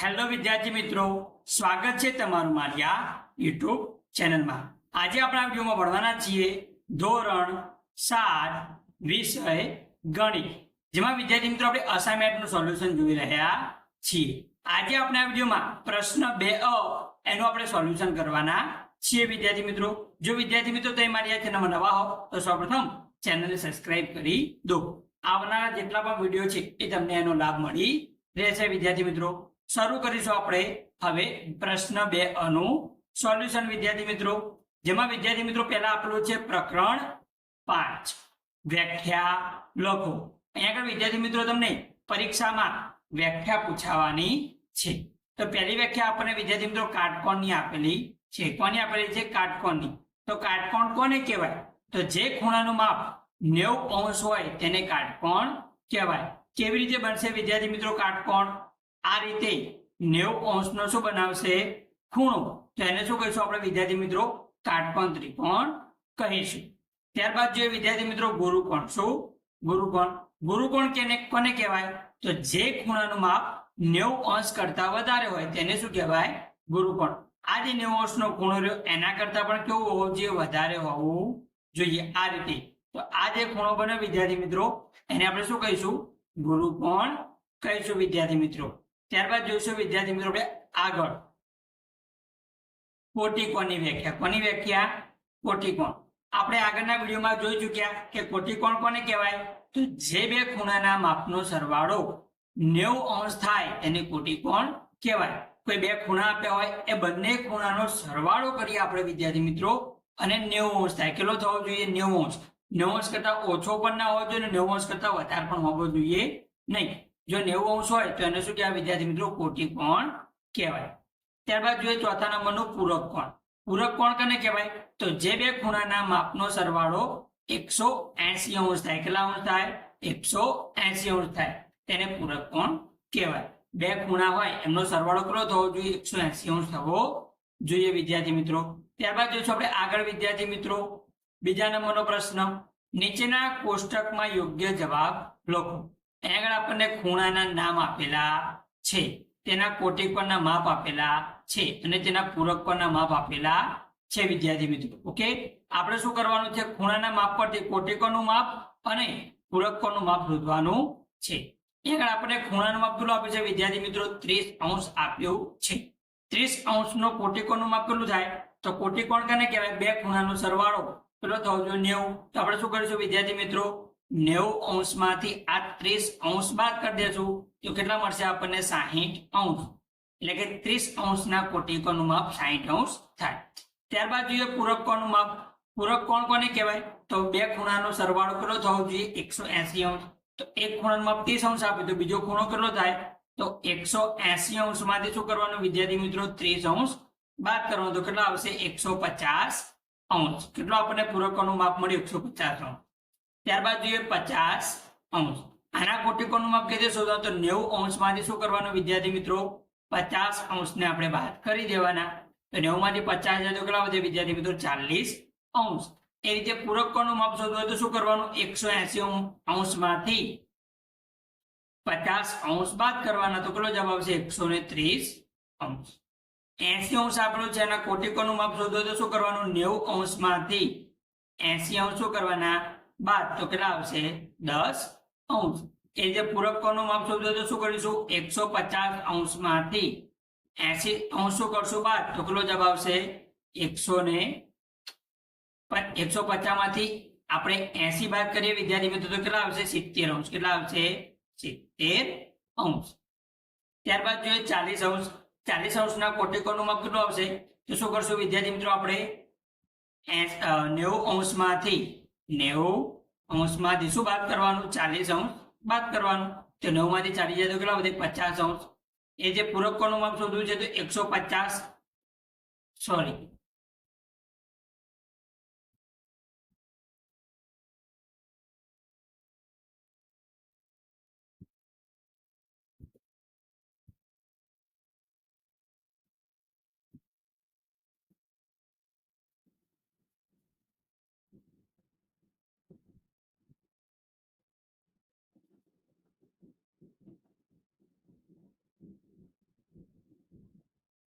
Hello વિદ્યાર્થી મિત્રો, સ્વાગત છે તમારું મારી આ યુટ્યુબ ચેનલમાં. આજે આપણે આ વિડીયોમાં ભણવાના છીએ ધોરણ સાત, વિષય ગણિત. જેમાં વિદ્યાર્થી મિત્રો આપણે અસાઇનમેન્ટનું સોલ્યુશન જોઈ રહ્યા છીએ. આજે આપણે આ વિડીયોમાં પ્રશ્ન બે અ એનું આપણે સોલ્યુશન કરવાના છીએ વિદ્યાર્થી મિત્રો. જો વિદ્યાર્થી મિત્રો તમે મારી આ ચેનલમાં નવા હો, તો સૌપ્રથમ ચેનલને સબસ્ક્રાઇબ કરી દો. આવનારા જેટલા પણ વીડિયો છે એ તમને એનો લાભ મળી રહેશે વિદ્યાર્થી મિત્રો. શરૂ કરીશું આપણે હવે પ્રશ્ન બે અનું. સોલ્યુશન વિદ્યાર્થી મિત્રો. જેમાં વિદ્યાર્થી મિત્રો પહેલા આપેલું છે પ્રકરણ પાંચ. વ્યાખ્યા લખો. અહીંયા આગળ વિદ્યાર્થી મિત્રો તમને પરીક્ષામાં વ્યાખ્યા પૂછાવાની છે. તો પહેલી વ્યાખ્યા આપણને વિદ્યાર્થી મિત્રો કાટકોણની આપેલી છે. કોની આપેલી છે? કાટકોણની. તો કાટકોણ કોને કહેવાય? તો જે ખૂણાનું માપ નેવું અંશ હોય તેને કાટકોણ કહેવાય. કેવી રીતે બનશે વિદ્યાર્થી મિત્રો કાટકોણ? આ રીતે નેવું અંશનો શું બનાવશે? ખૂણો. તો એને શું કહીશું આપણે? વિદ્યાર્થી મિત્રો કાટકોણ ત્રિકોણ કહીશું? ત્યારબાદ જોઈએ વિદ્યાર્થી મિત્રો, ગુરુકોણ શું? ગુરુકોણ. ગુરુકોણ કેને, કોને કહેવાય? તો જે ખૂણાનું માપ નેવું અંશ કરતા વધારે હોય તેને શું કહેવાય? ગુરુકોણ. આ જે નેવું અંશનો ખૂણો રહ્યો, એના કરતા પણ કેવું હોવો જોઈએ? વધારે હોવું જોઈએ આ રીતે. તો આ જે ખૂણો બને વિદ્યાર્થી મિત્રો, એને આપણે શું કહીશું? ગુરુકોણ કહીશું વિદ્યાર્થી મિત્રો. ત્યારબાદ જોઈશું વિદ્યાર્થી મિત્રો આપણે આગળ. કોટિકોણની વ્યાખ્યા. કોની વ્યાખ્યા? કોટિકોણ. આપણે આગળના વિડીયોમાં જોઈ ચૂક્યા કે કોટિકોણ કોને કહેવાય? તો જે બે ખૂણાના માપનો સરવાળો નેવું અંશ થાય એને કોટિકોણ કહેવાય. કોઈ બે ખૂણા આપ્યા હોય એ બંને ખૂણાનો સરવાળો કરીએ આપણે વિદ્યાર્થી મિત્રો અને નેવું અંશ થાય. કેટલો થવો જોઈએ? નેવું અંશ. નેવું અંશ કરતા ઓછો પણ ના હોવો જોઈએ નેવું અંશ કરતા વધારે પણ હોવો જોઈએ નહીં. જો નેવું અંશ હોય તો એને શું કહેવાય? વિદ્યાર્થી મિત્રો, કોટી કોણ કહેવાય? ત્યારબાદ જોઈએ ચોથા નંબરનું પૂરક કોણ. પૂરક કોણ કને કહેવાય? તો જે બે ખૂણાના માપનો સરવાળો એકસો એસી અંશ થાય. કેટલા અંશ થાય? એકસો એસી અંશ થાય. તેને પૂરક કોણ કહેવાય? બે ખૂણા હોય, એમનો સરવાળો કેટલો થવો જોઈએ? એકસો એસી અંશ થવો જોઈએ વિદ્યાર્થી મિત્રો. ત્યારબાદ જોઈશું આપણે આગળ વિદ્યાર્થી મિત્રો, બીજા નંબરનો પ્રશ્ન, નીચેના કોષ્ટકમાં યોગ્ય જવાબ લખો. આગળ આપણને ખૂણાના નામ આપેલા છે. તેના કોટિકોણના માપ આપેલા છે અને તેના પૂરકોણના માપ આપેલા છે, વિદ્યાર્થી મિત્રો. ઓકે? આપણે શું કરવાનું છે? ખૂણાના માપ પરથી કોટીકોનું માપ અને પૂરકોનું માપ શોધવાનું છે. આગળ આપણને ખૂણાનું માપ કેટલું આપ્યું છે? વિદ્યાર્થી મિત્રો, ત્રીસ અંશ આપ્યું છે. ત્રીસ અંશનો કોટીકોનું માપ કેટલું થાય? તો કોટિકોણ કને કહેવાય? બે ખૂણાનો સરવાળો. કેટલો થવો જોઈએ? નેવું. તો આપણે શું કરીશું વિદ્યાર્થી મિત્રો? નેવું અંશમાંથી આ ત્રીસ અંશ બાદ કરી દેશું તો કેટલા મળશે આપણને સાહીઠ અંશ. એટલે કે ત્રીસ અંશના કોટિકોનું માપ સાહીઠ અંશ થાય. ત્યારબાદ જોઈએ પૂરક કોણનું માપ. પૂરક કોણ કોને કહેવાય? તો બે ખૂણાનો સરવાળો કેટલો થવો જોઈએ? એકસો એસી અંશ. તો એક ખૂણાનું માપ ત્રીસ અંશ આપે તો બીજો ખૂણો કેટલો થાય? તો એકસો એસી અંશમાંથી શું કરવાનું? વિદ્યાર્થી મિત્રો, ત્રીસ અંશ બાદ કરવાનું. તો કેટલો આવશે? એકસો પચાસ અંશ. કેટલો આપણને પૂરકોનું માપ મળ્યું? એકસો પચાસ અંશ. ત્યારબાદ જોઈએ પચાસ અંશ. આના કોટિકોણનું માપ કીધે શોધવા તો નેવું અંશમાંથી શું કરવાનું વિદ્યાર્થી મિત્રો? પચાસ અંશને આપણે બાદ કરી દેવાના. તો નેવું માંથી પચાસ જાય તો કેટલા વધે વિદ્યાર્થી મિત્રો? ચાલીસ અંશ. એ રીતે પૂરકોનું માપ શોધવું હોય તો શું કરવાનું? એકસો એસી અંશમાંથી પચાસ અંશ બાદ કરવાના. તો કેટલો જવાબ આવશે? એકસો ને ત્રીસ અંશ. એસી અંશ આપણું છે, એના કોટિકોણનું માપ શોધવું હોય તો શું કરવાનું? નેવું અંશમાંથી એસી અંશ શું કરવાના? બાદ તો કેટલા આવશે? દસ અંશ. એ જે પૂરકોનું માપ શોધ્યું તો શું કરીશું? એકસો પચાસ અંશમાંથી એસી અંશ શું કરશું? બાદ તો કેટલો જવાબ આવશે? એકસો ને એકસો પચાસમાંથી આપણે એસી બાદ કરીએ. વિદ્યાર્થી મિત્રો, તો કેટલા આવશે? સિત્તેર અંશ. કેટલા આવશે? સિત્તેર અંશ. ત્યારબાદ જોઈએ ચાલીસ અંશ. ચાલીસ અંશના કોટિકોનું માપ કેટલું આવશે? તો શું કરશું વિદ્યાર્થી મિત્રો આપણે? એસ- નેવું અંશમાંથી નેવું અંશમાંથી શું બાદ કરવાનું? ચાલીસ અંશ બાદ કરવાનું. તો નેવું માંથી ચાલી જાય તો કેટલા વધે? પચાસ અંશ. એ જે પૂરકોનું માપ શોધવું છે તો એકસો પચાસ. સોરી.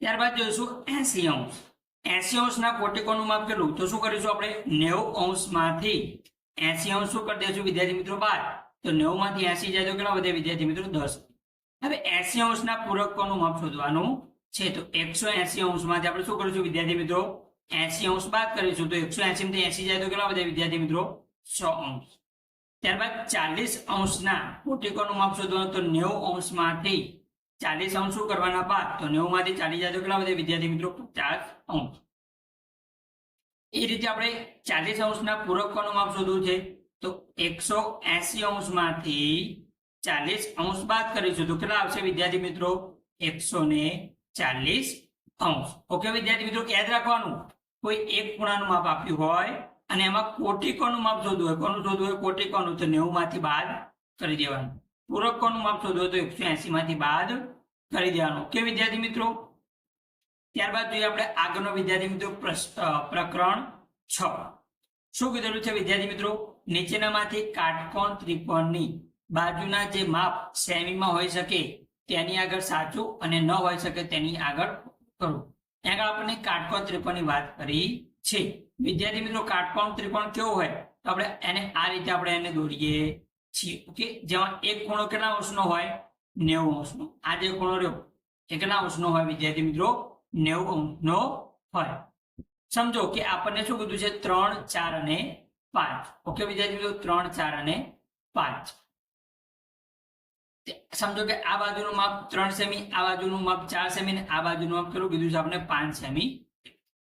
ત્યારબાદ જોઈશું એસી અંશ. એસી અંશના કોટિકોણનું માપ કેટલું? તો શું કરીશું આપણે? નેવું અંશમાંથી એસી અંશ શું કરી દઈશું વિદ્યાર્થી મિત્રો બાદ તો નેવું માંથી એસી જાય તો કેટલા વધે? વિદ્યાર્થી મિત્રો દસ. હવે એસી અંશના પૂરકોનું માપ શોધવાનું છે? તો એકસો એસી અંશમાંથી આપણે શું કરીશું વિદ્યાર્થી મિત્રો? એસી અંશ બાદ કરીશું તો એકસો એસી માંથી એસી જાય તો કેટલા વધે? વિદ્યાર્થી મિત્રો સો અંશ. ત્યારબાદ ચાલીસ અંશના કોટિકોનું માપ શોધવાનું. તો નેવું અંશમાંથી ચાલીસ અંશ શું કરવાના? બાદ તો નેવું માંથી ચાલીસ જાય કેટલા વધે? વિદ્યાર્થી મિત્રો, પચાસ અંશ એ રીતે આપણે ચાલીસ અંશના પૂરકોનું માપ શોધવું છે? તો એકસો એસી અંશમાંથી ચાલીસ અંશ બાદ કરીશું તો કેટલા આવશે વિદ્યાર્થી મિત્રો? એકસો ને ચાલીસ અંશ. ઓકે વિદ્યાર્થી મિત્રો, યાદ રાખવાનું, કોઈ એક ખૂણાનું માપ આપ્યું હોય અને એમાં કોટિકોનું માપ શોધવું હોય, કોનું શોધવું હોય? કોટિકોનું તો નેવું માંથી બાદ કરી દેવાનું. પૂરકોનું માપ શોધો તો એકસો એસી માંથી બાદ કરી દેવાનું. કે વિદ્યાર્થી મિત્રો? ત્યારબાદ જોઈએ આપણે આગળનો વિદ્યાર્થી મિત્રો પ્રકરણ છ. શું કીધેલું છે વિદ્યાર્થી મિત્રો? નીચેનામાંથી કાટકોણ ત્રિકોણની બાજુના જે માપ સેમીમાં હોઈ શકે તેની આગળ સાચું અને ન હોઈ શકે તેની આગળ કરો આગળ આપણને કાટકોણ ત્રિકોણની વાત કરી છે. વિદ્યાર્થી મિત્રો, કાટકોણ ત્રિકોણ કેવો હોય? તો આપણે એને આ રીતે આપણે એને દોરીએ. છીએ ઓકે? જેમાં એક ખૂણો કેટલા અંશનો હોય? નેવું અંશનો આ જે ખૂણો રહ્યો, એ કેટલા અંશનો હોય વિદ્યાર્થી મિત્રો? નેવું અંશનો હોય. સમજો કે આપણને શું કીધું છે? ત્રણ, ચાર અને પાંચ. ઓકે વિદ્યાર્થી મિત્રો? ત્રણ, ચાર અને પાંચ. સમજો કે આ બાજુનું માપ ત્રણ સેમી, આ બાજુનું માપ ચાર સેમી ને આ બાજુનું માપ કેટલું કીધું છે આપણે? પાંચ સેમી.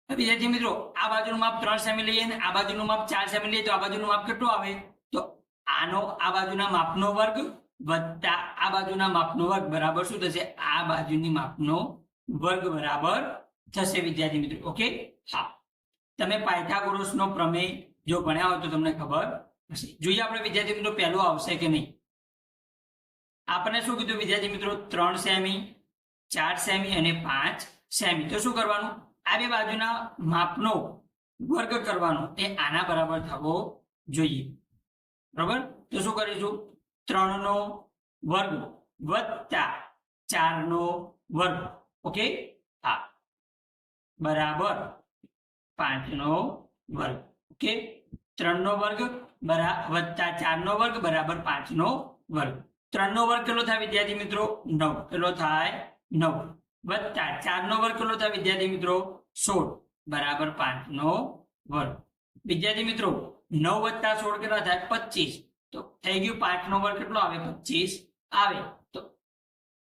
વિદ્યાર્થી મિત્રો, આ બાજુનું માપ ત્રણ સેમી લઈએ ને આ બાજુનું માપ ચાર સેમી લઈએ તો આ બાજુનું માપ કેટલું આવે? આનો આ બાજુના માપનો વર્ગ વત્તા આ બાજુના માપનો વર્ગ બરાબર શું થશે? આ બાજુની માપનો વર્ગ બરાબર થશે વિદ્યાર્થી મિત્રો. ઓકે? હા. તમે પાયથાગોરસનો પ્રમેય જો ભણ્યા હોય તો તમને ખબર હશે. જોઈએ આપણે વિદ્યાર્થી મિત્રો પહેલું આવશે કે નહીં? આપણે શું કીધું વિદ્યાર્થી મિત્રો? ત્રણ સેમી, ચાર સેમી અને પાંચ સેમી. તો શું કરવાનું? આ બે બાજુના માપનો વર્ગ કરવાનો. એ આના બરાબર થવો જોઈએ. બરોબર? તો શું કરીશું ત્રણનો વર્ગ વત્તા ચારનો વર્ગ. ઓકે? હા. બરાબર. પાંચનો વર્ગ. ઓકે? ત્રણનો વર્ગ વત્તા ચારનો વર્ગ બરાબર પાંચનો વર્ગ. ત્રણનો વર્ગ કેટલો થાય વિદ્યાર્થી મિત્રો? નવ. કેટલો થાય? નવ. વત્તા ચારનો વર્ગ કેટલો થાય વિદ્યાર્થી મિત્રો? સોળ. બરાબર પાંચનો વર્ગ. વિદ્યાર્થી મિત્રો નવ વત્તા સોળ કેટલા થાય? પચીસ. તો થઈ ગયું પાંચનો વર્ગ કેટલો આવે? પચીસ. આવે. તો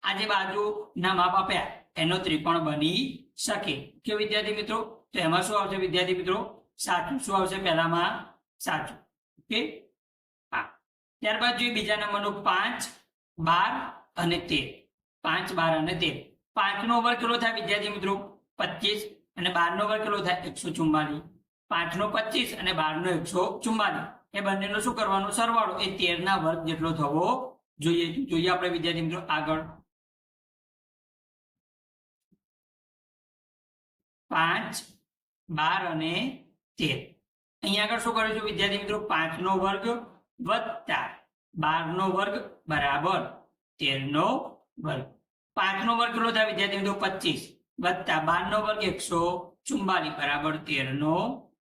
આ જે બાજુના માપ આપ્યા. એનો ત્રિકોણ બની શકે. કે વિદ્યાર્થી મિત્રો? તો એમાં શું આવશે વિદ્યાર્થી મિત્રો? સાચું. શું આવશે? પહેલામાં સાચું. ઓકે? હા. ત્યારબાદ જોઈએ બીજા નંબરનું પાંચ, બાર અને તેર. પાંચ, બાર અને તેર. પાંચનો વર્ગ કેટલો થાય વિદ્યાર્થી મિત્રો? પચીસ. અને બારનો વર્ગ કેટલો થાય? એકસો ચુમ્માલીસ પાંચનો પચીસ અને બારનો એકસો ચુમ્માલીસ એ બંનેનો શું કરવાનો? સરવાળો. એ તેરના વર્ગ જેટલો થવો જોઈએ. જોઈએ આપણે વિદ્યાર્થી મિત્રો આગળ. પાંચ, બાર અને તેર. અહીંયા આગળ શું કરીશું વિદ્યાર્થી મિત્રો? પાંચનો વર્ગ વત્તા બારનો વર્ગ બરાબર તેરનો વર્ગ. પાંચનો વર્ગ કેટલો થાય વિદ્યાર્થી મિત્રો? પચીસ. વત્તા બારનો વર્ગ એકસો ચુમ્બાલીસ બરાબર તેરનો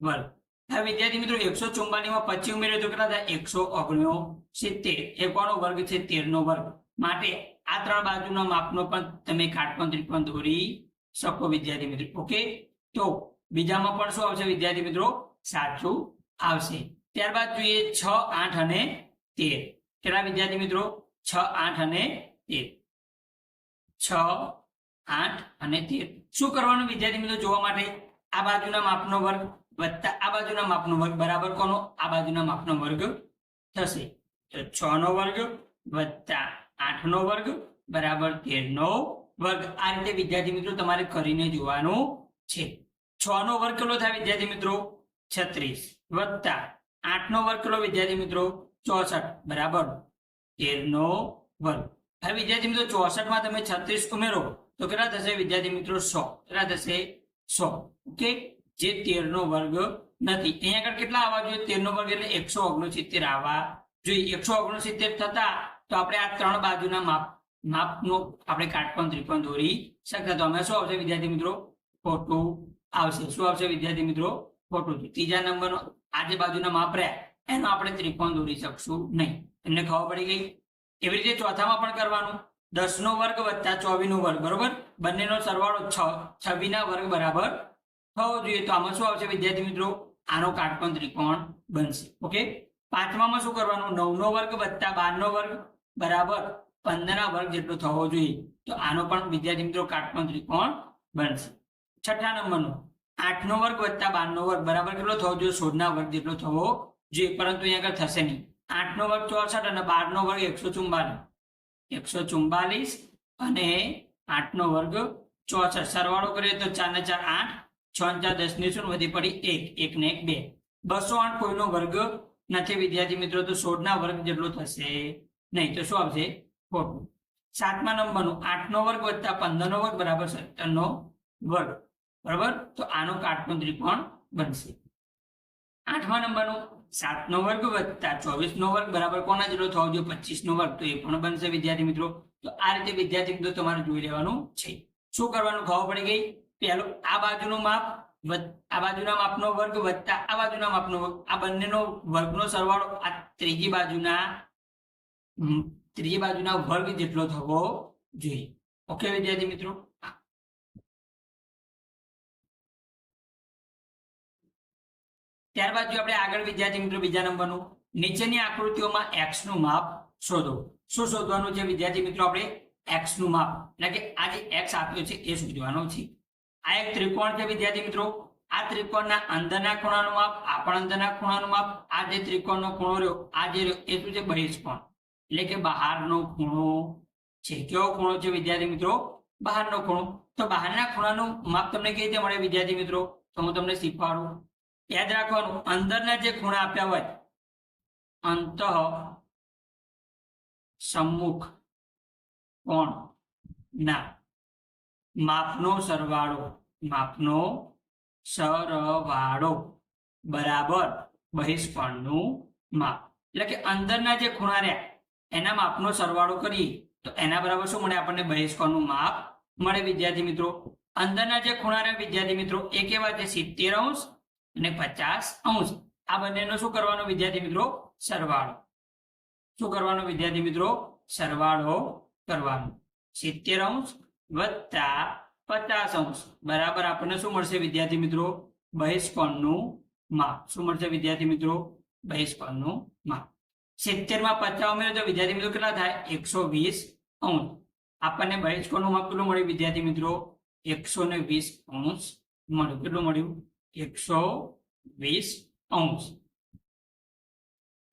વર્ગ હવે વિદ્યાર્થી મિત્રો, એકસો ચુમ્બાલીસમાં પચીસ ઉમેર્યો તો કેટલા થાય? એકસો ઓગણ્યો સિત્તેર. એ વર્ગ છે તેરનો વર્ગ. માટે આ ત્રણ બાજુના માપનો પણ તમે કાટકોણ ત્રિકોણ દોરી શકો વિદ્યાર્થી મિત્રો. ઓકે? તો બીજામાં પણ શું આવશે વિદ્યાર્થી મિત્રો? સાચું આવશે. ત્યારબાદ જોઈએ છ, આઠ અને તેર. કેટલા વિદ્યાર્થી મિત્રો? છ, આઠ અને તેર. છ, આઠ અને તેર. શું કરવાનું વિદ્યાર્થી મિત્રો જોવા માટે? આ બાજુના માપનો વર્ગ. વત્તા આ બાજુના માપનો વર્ગ, બરાબર કોનો? આ બાજુના માપનો વર્ગ થશે. તો છ નો વર્ગ વત્તા આઠ નો વર્ગ, બરાબર તેર નો વર્ગ. આ રીતે વિદ્યાર્થી મિત્રો તમારે કરીને જોવાનું છે. છ નો વર્ગ કેટલો થાય વિદ્યાર્થી મિત્રો? છત્રીસ. વત્તા આઠ નો વર્ગ કેટલો વિદ્યાર્થી મિત્રો? ચોસઠ. બરાબર. તેર નો વર્ગ. હવે વિદ્યાર્થી મિત્રો ચોસઠમાં તમે છત્રીસ ઉમેરો, તો કેટલા થશે વિદ્યાર્થી મિત્રો સો? કેટલા થશે સો? ઓકે? જે તેર નો વર્ગ નથી. અહીંયા આગળ કેટલા આવવા જોઈએ? તેર નો વર્ગ એટલે એકસો ઓગણસિત્તેર આવવા જોઈએ. એકસો ઓગણસિત્તેર થતા તો આપણે આ ત્રણ બાજુના માપ, માપનું આપણે કાટકોણ, ત્રિકોણ દોરી શકતા. તો અમે શું આવશે વિદ્યાર્થી મિત્રો? ખોટું આવશે. શું આવશે વિદ્યાર્થી મિત્રો? ખોટું. ત્રીજા નંબરનો આજે બાજુના માપ રહ્યા, એનો આપણે ત્રિકોણ દોરી શકશું નહીં. તમને ખબર પડી ગઈ? એવી રીતે ચોથામાં પણ કરવાનું. દસ નો વર્ગ વત્તા ચોવીસ નો વર્ગ, બરોબર? બંનેનો સરવાળો છ છવ્વીસ ના વર્ગ બરાબર થવો જોઈએ. તો આમાં શું આવશે વિદ્યાર્થી મિત્રો? આનો કાટકોણ ત્રિકોણ બનશે? ઓકે પાંચમામાં શું કરવાનું? નવનો વર્ગ વત્તા બારનો વર્ગ બરાબર પંદર ના વર્ગ જેટલો થવો જોઈએ. તો આનો પણ વિદ્યાર્થી મિત્રો કાટકોણ ત્રિકોણ બનશે? છઠ્ઠા નંબરનો. આઠનો વર્ગ વત્તા બારનો વર્ગ બરાબર કેટલો થવો જોઈએ? સોળના વર્ગ જેટલો થવો જોઈએ. પરંતુ અહીંયા આગળ થશે નહીં. આઠનો વર્ગ ચોસઠ અને બાર નો વર્ગ એકસો ચુમ્બાલીસ એકસો ચુમ્બાલીસ અને આઠનો વર્ગ ચોસઠ. સરવાળો કરીએ તો ચાર ને ચાર આઠ છ ચાર દસની વધી પડી એક એક ને એક બે. બસો આઠ કોઈનો વર્ગ વિદ્યાર્થી મિત્રો, તો સોળ ના વર્ગ જેટલો થશે નહીં. તો શું આવશે? ખોટું. સાતમા નંબરનું આઠ નો વર્ગ વત્તા પંદર નો વર્ગ બરાબર સત્તર નો વર્ગ. બરાબર? તો આનો કાટકોણ ત્રિકોણ બનશે. આઠમા નંબરનું સાત વર્ગ વત્તા ચોવીસ વર્ગ બરાબર કોના જેટલો થવો જોઈએ? પચીસ નો વર્ગ. તો એ પણ બનશે વિદ્યાર્થી મિત્રો. તો આ રીતે વિદ્યાર્થી મિત્રો તમારે જોઈ લેવાનું છે. શું કરવાનું? ખબર પડી ગઈ? પહેલું આ બાજુનું માપ આ બાજુના માપનો વર્ગ વત્તા આ બાજુના માપનો આ બંનેનો વર્ગનો સરવાળો આ ત્રીજી બાજુના ત્રીજી બાજુના વર્ગ જેટલો થવો જોઈએ. ઓકે વિદ્યાર્થી મિત્રો? ત્યારબાદ જો આપણે આગળ વિદ્યાર્થી મિત્રો બીજા નંબરનું, નીચેની આકૃતિઓમાં એક્સનું માપ શોધો. શું શોધવાનું છે વિદ્યાર્થી મિત્રો આપણે? એક્સનું માપ. એટલે કે આ જે એક્સ આપ્યો છે એ શોધવાનો છે. આ એક ત્રિકોણ છે વિદ્યાર્થી મિત્રો. આ ત્રિકોણના અંદરના ખૂણાનું માપ આ પણ અંદરના ખૂણાનું માપ, આ જે ત્રિકોણનો ખૂણો રહ્યો, આ જે રહ્યો, એ શું છે? બહિષ્કોણ. એટલે કે બહારનો ખૂણો છે. કેવો ખૂણો છે વિદ્યાર્થી મિત્રો? બહારનો ખૂણો. તો બહારના ખૂણાનું માપ તમને કેવી રીતે મળે વિદ્યાર્થી મિત્રો? તો હું તમને શીખવાડું. યાદ રાખવાનું, અંદરના જે ખૂણા આપ્યા હોય, અંત સમ્મુખ કોણ? ના. માપનો સરવાળો માપનો સરવાળો. બરાબર? બહિષ્કોણનું માપ. એટલે કે અંદરના જે ખૂણા રહ્યા, એના માપનો સરવાળો કરીએ, તો એના બરાબર શું મળે? આપણને બહિષ્કોણનું માપ મળે, વિદ્યાર્થી મિત્રો. અંદરના જે ખૂણા રહ્યા, વિદ્યાર્થી મિત્રો, એ કેવા છે? સિત્તેર અંશ અને પચાસ અંશ. આ બંનેનો શું કરવાનો, વિદ્યાર્થી મિત્રો? સરવાળો. શું કરવાનો, વિદ્યાર્થી મિત્રો? સરવાળો કરવાનો. સિત્તેર અંશ વત્તા પચાસ અંશ. બરાબર આપણને શું મળશે વિદ્યાર્થી મિત્રો? બહિષ્કોણનું માપ. શું મળશે વિદ્યાર્થી મિત્રો? બહિષ્કોણનું માપ. સિત્તેરમાં પચાસ ઉમેરો તો વિદ્યાર્થી મિત્રો કેટલા થાય? એકસો વીસ અંશ. આપણને બહિષ્કોણનું માપ કેટલું મળ્યું વિદ્યાર્થી મિત્રો? એકસો ને વીસ અંશ મળ્યું. કેટલું મળ્યું? એકસો વીસ અંશ.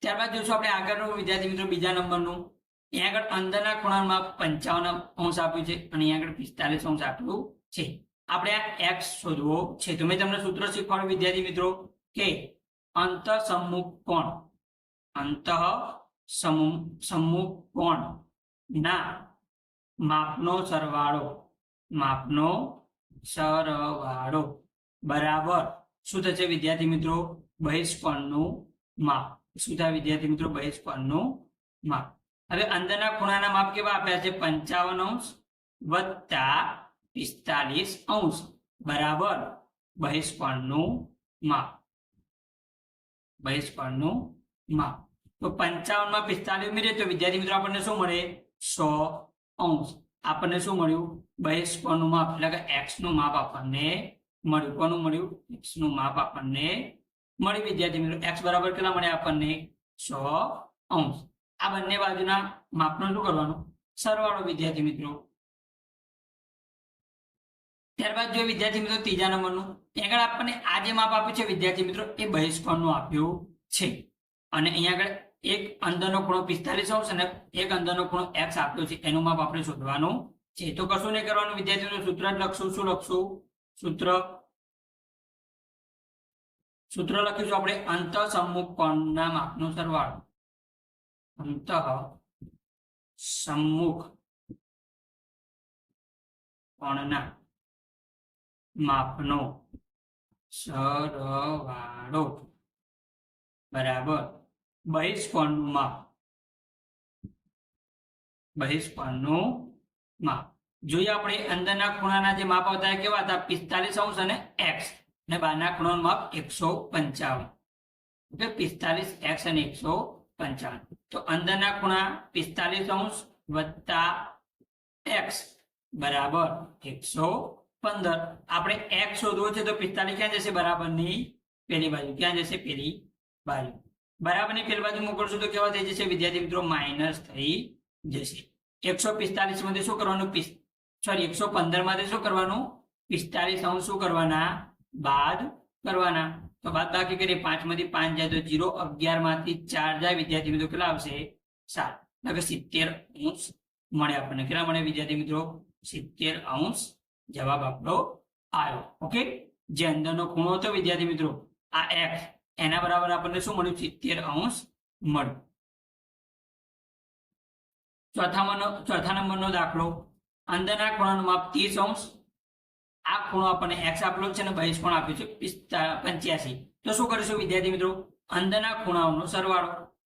ત્યારબાદ જોશું આપણે આગળનું વિદ્યાર્થી મિત્રો બીજા નંબરનું. અહીંયા આગળ અંદરના ખૂણામાં પંચાવન અંશ આપ્યું છે અને અહીંયા આગળ પિસ્તાલીસ અંશ આપ્યું છે. આપણે આ એક્સ શોધવો છે. તો મેં તમને સૂત્ર શીખવાડ્યું, વિદ્યાર્થી મિત્રો, કે અંત સમુખ કોણ અંત સમુખ કોણ ના માપનો સરવાળો માપનો સરવાળો. બરાબર. શું થશે વિદ્યાર્થી મિત્રો? બહિષ્કોણનું માપ. શું થાય વિદ્યાર્થી મિત્રો? બહિષ્કોણનું માપ. હવે અંદરના ખૂણાના માપ કેવા આપ્યા છે? પંચાવન અંશ વત્તા પિસ્તાલીસ અંશ. બરાબર? બહિષ્પણનું માપ. બહિષ્પણનું માપ. તો પંચાવનમાં પિસ્તાલીસ ઉમેરીએ તો વિદ્યાર્થી મિત્રો આપણને શું મળે? સો અંશ. આપણને શું મળ્યું? બહિષ્પણનું માપ. એટલે કે એક્સનું માપ આપણને મળ્યું. કોનું મળ્યું? એક્સનું માપ આપણને મળ્યું. વિદ્યાર્થી મિત્રો, એક્સ બરાબર કેટલા મળ્યા આપણને? સો અંશ. આ બંને બાજુના માપનો શું કરવાનું? સરવાળો, વિદ્યાર્થી મિત્રો. ત્યારબાદ જો વિદ્યાર્થી મિત્રો ત્રીજા નંબરનું આગળ આપણને આ જે માપ આપ્યું છે, વિદ્યાર્થી મિત્રો, એ બહિષ્કોણનું આપ્યું છે. અને અહીંયા આગળ એક અંદરનો ખૂણો પિસ્તાલીસ અંશ અને એક અંદરનો ખૂણો એક્સ આપ્યો છે, એનું માપ આપણે શોધવાનું છે. તો કશું નહીં કરવાનું, વિદ્યાર્થી મિત્રો? સૂત્ર જ લખશું. શું લખશું? સૂત્ર સૂત્ર લખીશું આપણે અંત સમૂહ કોણના માપનો સરવાળો. અંત સમ્મુખ કોણના માપનો સરવાળો બરાબર બહિષ્કોણનું માપ બહિષ્કોણનું માપ જોઈએ આપણે અંદરના ખૂણાના જે માપ આવતા કેવા હતા? પિસ્તાલીસ અંશ અને એક્સ. અને બહારના ખૂણાનું માપ એકસો પંચાવન. ઓકે? પિસ્તાલીસ એક્સ અને એકસો પંચાવન. તો અંદરના ખૂણા પિસ્તાલીસ અંશ વત્તા એક્સ બરાબર એકસો પંદર. આપણે એક્સ શોધવો છે તો પિસ્તાલીસ ક્યાં જશે? બરાબરની પેલી બાજુ. ક્યાં જશે? પેલી બાજુ. બરાબરની પેલી બાજુ મોકલશું તો કેવા થઈ જશે? વિદ્યાર્થી મિત્રો માઇનસ થઈ જશે. એકસો પિસ્તાલીસમાંથી શું કરવાનું? સોરી એકસો પંદરમાંથી શું કરવાનું? પિસ્તાલીસ અંશ શું કરવાના? બાદ કરવાના. તો બાદ બાકી કરીએ પાંચમાંથી પાંચ જાય તો જીરો અગિયારમાંથી ચાર જાય. વિદ્યાર્થી મિત્રો કેટલા આવશે? સાત. એટલે સિત્તેર અંશ મળે આપણને. કેટલા મળે વિદ્યાર્થી મિત્રો? સિત્તેર અંશ જવાબ આપણો આવ્યો. ઓકે? જે અંદરનો ખૂણો હતો વિદ્યાર્થી મિત્રો, આ એક્સ એના બરાબર આપણને શું મળ્યું? સિત્તેર અંશ મળ્યું. ચોથામાં ચોથા નંબરનો દાખલો. અંદરના ખૂણાનું માપ ત્રીસ અંશ આ ખૂણો આપણને એક્સ આપેલો છે અને બહિષ પણ આપ્યું છે પિસ્તા પંચ્યાસી. તો શું કરીશું વિદ્યાર્થી મિત્રો? અંદરના ખૂણાઓનો સરવાળો,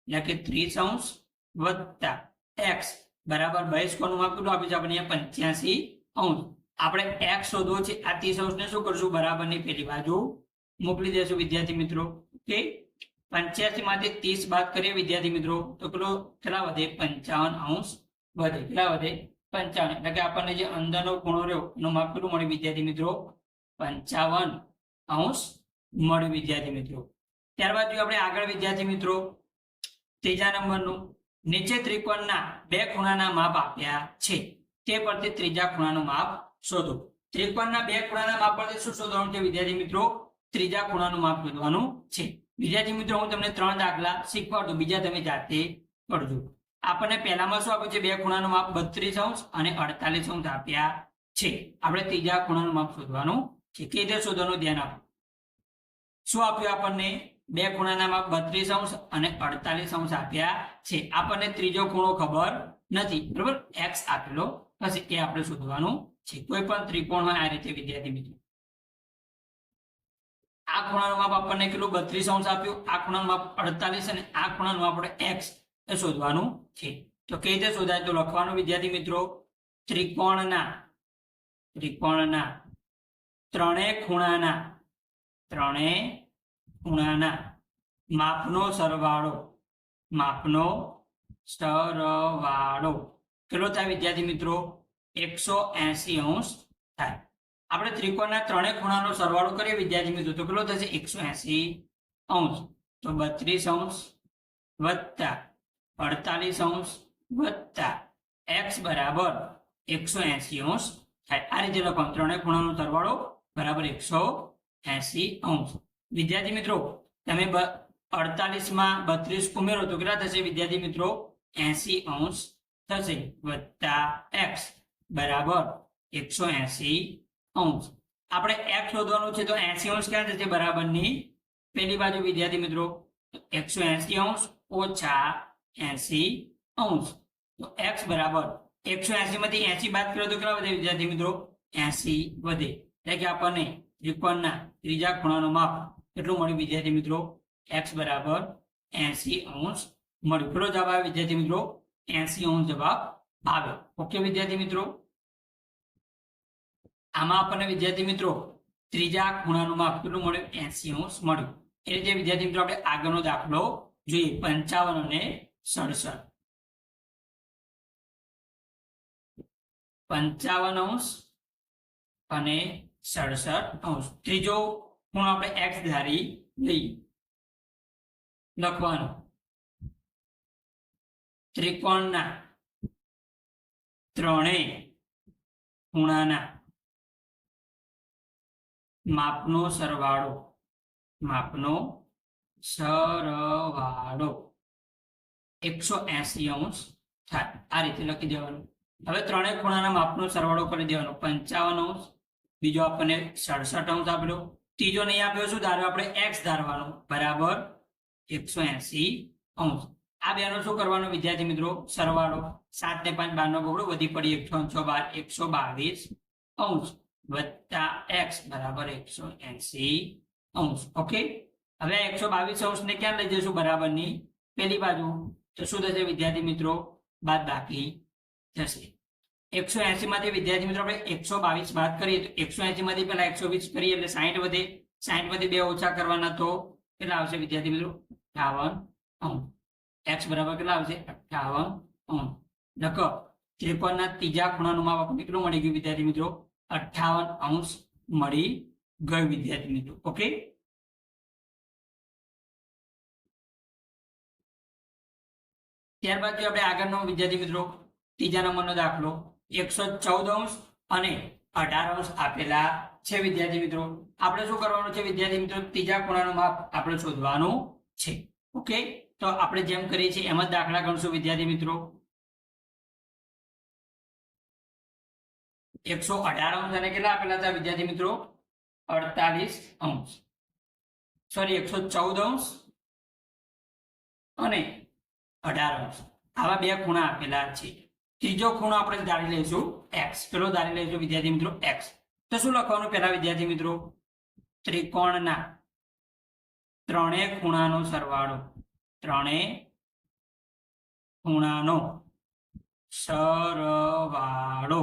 એટલે કે ત્રીસ અંશ વત્તા એક્સ બરાબર બહિષ કોણનું માપ કેટલું આપ્યું છે આપણને પંચ્યાસી અંશ. આપણે એક્સ શોધવો છે, આ ત્રીસ અંશને શું કરશું? બરાબરની પેલી બાજુ મોકલી દેશું વિદ્યાર્થી મિત્રો. કે પંચ્યાસી માંથી ત્રીસ બાદ કરીએ વિદ્યાર્થી મિત્રો, તો પેલો કેટલા વધે? પંચાવન અંશ વધે. કેટલા વધે? પંચાવન. એટલે કે આપણને જે અંદરનો ખૂણો રહ્યો, એનું માપ કેટલું મળ્યું વિદ્યાર્થી મિત્રો પંચાવન અંશ મળ્યું વિદ્યાર્થી મિત્રો. ત્યારબાદ જો આપણે આગળ વિદ્યાર્થી મિત્રો, ત્રીજા નંબરનું. નીચે ત્રિકોણના બે ખૂણાના માપ આપ્યા છે. તે પરથી ત્રીજા ખૂણાનું માપ શોધો. ત્રિકોણના બે ખૂણાના માપ પરથી શું શોધવાનું છે વિદ્યાર્થી મિત્રો? ત્રીજા ખૂણાનું માપ શોધવાનું છે. વિદ્યાર્થી મિત્રો, હું તમને ત્રણ દાખલા શીખવાડું, બીજા તમે જાતે કરજો. આપણને પહેલામાં શું આપ્યું છે? બે ખૂણાનું માપ બત્રીસ અંશ અને અડતાલીસ અંશ આપ્યા છે. આપણે ત્રીજા ખૂણાનું માપ શોધવાનું છે. કે રીતે શોધવાનું ધ્યાન આપો. શું આપ્યું આપણને? બે ખૂણાના માપ બત્રીસ અંશ અને અડતાલીસ અંશ આપ્યા છે. આપણને ત્રીજો ખૂણો ખબર નથી. બરોબર? એક્સ આપેલો હશે. એ આપણે શોધવાનું છે. કોઈ પણ ત્રિકોણ હોય આ રીતે, વિદ્યાર્થી મિત્રો. આ ખૂણાનું માપ આપણને કેટલું? બત્રીસ અંશ આપ્યું. આ ખૂણાનું માપ અડતાલીસ અને આ ખૂણાનું આપણે એક્સ એ શોધવાનું છે. તો કઈ રીતે શોધાય? તો લખવાનું, વિદ્યાર્થી મિત્રો, ત્રિકોણના ત્રિકોણના ત્રણેય ખૂણાના ત્રણેય ખૂણાના માપનો સરવાળો માપનો સરવાળો. કેટલો થાય વિદ્યાર્થી મિત્રો? એકસો એસી અંશ થાય. આપણે ત્રિકોણના ત્રણેય ખૂણાનો સરવાળો કરીએ વિદ્યાર્થી મિત્રો, તો કેટલો થશે? એકસો એસી અંશ. તો બત્રીસ અંશ વત્તા અડતાલીસ અંશ વત્તા એક્સ બરાબર એકસો એસી અંશ થાય. આ રીતે લખવાનું ત્રણેય ખૂણાનો સરવાળો બરાબર એકસો એસી અંશ. વિદ્યાર્થી મિત્રો, તમે અડતાલીસમાં બત્રીસ ઉમેરો તો કેટલા થશે? વિદ્યાર્થી મિત્રો, એસી અંશ થશે. વત્તા એક્સ બરાબર એકસો એસી અંશ. આપણે એક્સ શોધવાનું છે તો એસી અંશ ક્યાં થશે? બરાબરની પેલી બાજુ. વિદ્યાર્થી મિત્રો, એકસો એસી અંશ ઓછા એસી અંશ. તો એક્સ બરાબર એકસો એસી માંથી એસી બાદ કરો તો કેટલા વધે વિદ્યાર્થી મિત્રો? એસી વધે. એટલે કે આપણને ત્રિકોણના ત્રીજા ખૂણાનો માપ કેટલું મળ્યું વિદ્યાર્થી મિત્રો? એક્સ બરાબર એસી અંશ મળ્યું. કેટલો જવાબ આવે વિદ્યાર્થી મિત્રો? એસી અંશ જવાબ આવ્યો. ઓકે વિદ્યાર્થી મિત્રો? આમાં આપણને વિદ્યાર્થી મિત્રો ત્રીજા ખૂણાનું માપ કેટલું મળ્યું? એસી અંશ મળ્યું. એ રીતે વિદ્યાર્થી મિત્રો આપણે આગળનો દાખલો જોઈએ. પંચાવન અને સડસઠ પંચાવન અંશ અને સડસઠ અંશ. ત્રીજો ખૂણો આપણે એક્સ ધારી લઈએ. લખવાનું. ત્રિકોણના ત્રણેય ખૂણાના માપનો સરવાળો. માપનો સરવાળો. એકસો એસી અંશ થાય. આ રીતે લખી દેવાનું. હવે ત્રણેય ખૂણાના માપનો સરવાળો કરી દેવાનો. પંચાવન અંશ. બીજો આપણને સડસઠ અંશ આપ્યો ત્રીજો નહીં આપ્યો શું? ધારો આપણે એક્સ ધારવાનો. બરાબર? એકસો એસી અંશ. આ બેનો શું કરવાનો? વિદ્યાર્થી મિત્રો, સરવાળો. સાત ને પાંચ બાર નો બગડો વધી પડી એકસો છ બાર. એકસો બાવીસ અંશ વત્તા એક્સ બરાબર એકસો એસી અંશ. ઓકે? હવે એકસો બાવીસ અંશ ને ક્યાં લઈ જઈશું બરાબરની પેલી બાજુ. તો શું થશે વિદ્યાર્થી મિત્રો? બાદ બાકી થશે એકસો એસી માંથી વિદ્યાર્થી મિત્રો આપણે એકસો બાવીસ બાદ કરીએ તો એકસો એસી માંથી પેલા એકસો વીસ કરીએ એટલે સાહીઠ વધે. સાહીઠમાંથી બે ઓછા કરવાના તો કેટલા આવશે વિદ્યાર્થી મિત્રો? અઠાવન અંક. એક્સ બરાબર કેટલા આવશે? અઠાવન અંક. નકો ત્રિકોણના ત્રીજા ખૂણાનું માપ આપણને કેટલું મળી ગયું વિદ્યાર્થી મિત્રો? અઠાવન અંશ મળી ગયું વિદ્યાર્થી મિત્રો. ઓકે? ત્યારબાદ જો આપણે આગળનો વિદ્યાર્થી મિત્રો, ત્રીજા નંબરનો દાખલો, એકસો ચૌદ અંશ અને અઢાર અંશ આપેલા છે વિદ્યાર્થી મિત્રો. આપણે શું કરવાનું છે વિદ્યાર્થી મિત્રો? ત્રીજા ખૂણાનું માપ આપણે શોધવાનું છે. ઓકે? તો આપણે જેમ કરીએ છીએ એમ જ દાખલા ગણશું વિદ્યાર્થી મિત્રો. એકસો અઢાર અંશ અને કેટલા આપેલા હતા વિદ્યાર્થી મિત્રો? અડતાલીસ અંશ. સોરી એકસો ચૌદ અંશ અને અઢાર અંશ. આવા બે ખૂણા આપેલા છે. ત્રીજો ખૂણો આપણે ધારી લઈશું એક્સ પેલો ધારી લઈશું વિદ્યાર્થી મિત્રો એક્સ તો શું લખવાનું પહેલા વિદ્યાર્થી મિત્રો? ત્રિકોણના ત્રણેય ખૂણાનો સરવાળો. ત્રણેય ખૂણાનો સરવાળો.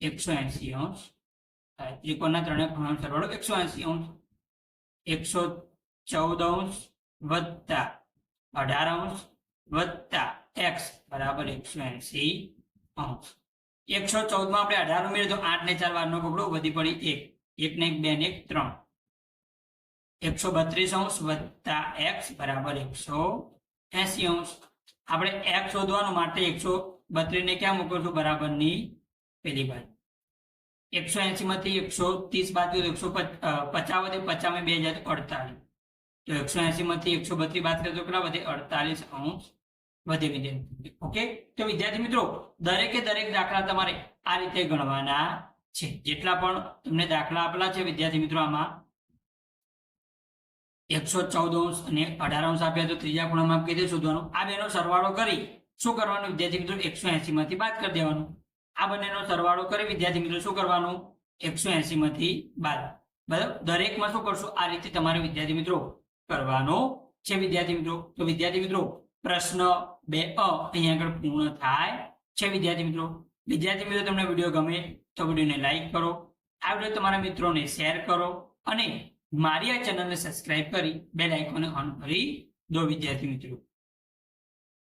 એકસો એસી અંશ. ત્રિકોણના ત્રણેય ખૂણાનો સરવાળો એકસો એસી અંશ. એકસો ચૌદ અંશ વત્તા અઢાર અંશ વત્તા એક્સ બરાબર એકસો એસી અંશ. એકસો ચૌદમાં આપણે અઢાર ઉમેરીએ તો આઠ ને ચાર વાર નો કપડો વધી પડી એક. એક ને એક, બે ને એક, ત્રણ. એકસો બત્રીસ અંશ વત્તા એક્સ બરાબર એકસો એસી અંશ. આપણે એક્સ શોધવાનું માટે એકસો બત્રીસ ને ક્યાં મૂકીશું બરાબરની પેલી બાજુ. એકસો એસી માંથી એકસો ત્રીસ બાદ એકસો પચાસ વધે પચાસ બે હજાર અડતાલીસ. એકસો એસી માંથી એકસો બત્રીસ બાદ કરીએ તો કેટલા? વધે અડતાલીસ અંશ વધે વિદ્યાર્થી. ઓકે? તો વિદ્યાર્થી મિત્રો, દરેકે દરેક દાખલા તમારે આ રીતે ગણવાના છે. જેટલા પણ તમને દાખલા આપેલા છે વિદ્યાર્થી મિત્રો આમાં. એકસો ચૌદ અંશ અને અઢાર અંશ આપ્યા તો ત્રીજા ખૂણામાં કઈ રીતે શોધવાનું. આ બેનો સરવાળો કરી. શું કરવાનું? વિદ્યાર્થી મિત્રો, એકસો એસી માંથી બાદ કરી દેવાનું. આ બંનેનો સરવાળો કરી વિદ્યાર્થી મિત્રો શું કરવાનું? એકસો એસી માંથી બાદ. બરાબર? દરેકમાં શું કરશું? આ રીતે તમારે વિદ્યાર્થી મિત્રો કરવાનો છે, વિદ્યાર્થી મિત્રો. તો વિદ્યાર્થી મિત્રો, પ્રશ્ન બે અ અહીંયા આગળ પૂર્ણ થાય છે, વિદ્યાર્થી મિત્રો. વિદ્યાર્થી મિત્રો, તમને વીડિયો ગમે તો વિડીયોને લાઈક કરો. આ વીડિયો તમારા મિત્રોને શેર કરો અને મારી આ ચેનલને સબસ્ક્રાઇબ કરી બે લાઇકોને ઓન કરી દો, વિદ્યાર્થી મિત્રો.